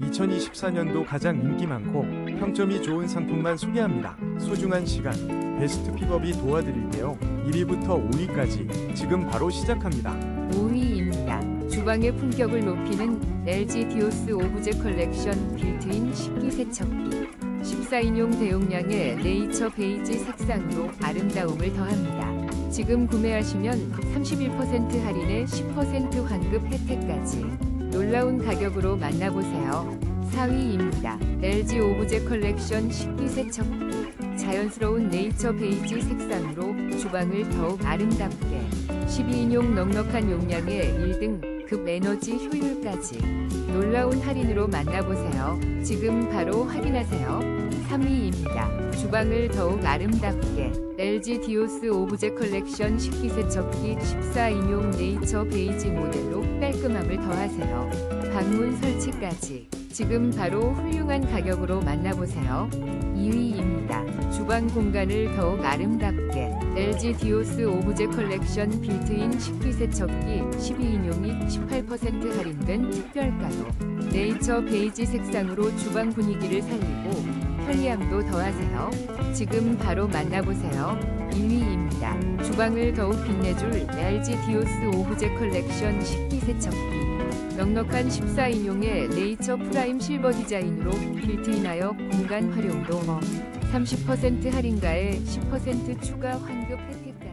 2024년도 가장 인기 많고 평점이 좋은 상품만 소개합니다. 소중한 시간, 베스트 픽업이 도와드릴게요. 1위부터 5위까지 지금 바로 시작합니다. 5위입니다. 주방의 품격을 높이는 LG 디오스 오브제 컬렉션 빌트인 식기 세척기. 14인용 대용량의 네이처 베이지 색상으로 아름다움을 더합니다. 지금 구매하시면 31% 할인에 10% 환급 혜택까지 놀라운 가격으로 만나보세요. 4위입니다. LG 오브제 컬렉션 식기 세척기. 자연스러운 네이처 베이지 색상으로 주방을 더욱 아름답게 12인용 넉넉한 용량의 1등 급 에너지 효율까지 놀라운 할인으로 만나보세요. 지금 바로 확인하세요. 3위입니다. 주방을 더욱 아름답게 LG 디오스 오브제 컬렉션 식기세척기 14인용 네이처 베이지 모델로 깔끔함을 더하세요. 방문 설치까지 지금 바로 훌륭한 가격으로 만나보세요. 2위입니다. 주방 공간을 더욱 아름답게 LG 디오스 오브제 컬렉션 빌트인 식기 세척기 12인용이 18% 할인된 특별가로 네이처 베이지 색상으로 주방 분위기를 살리고 편리함도 더하세요. 지금 바로 만나보세요. 1위입니다. 주방을 더욱 빛내줄 LG 디오스 오브제 컬렉션 식기 세척기 넉넉한 14인용의 네이처 프라임 실버 디자인으로 빌트인하여 공간 활용도 30% 할인가에 10% 추가 환급 혜택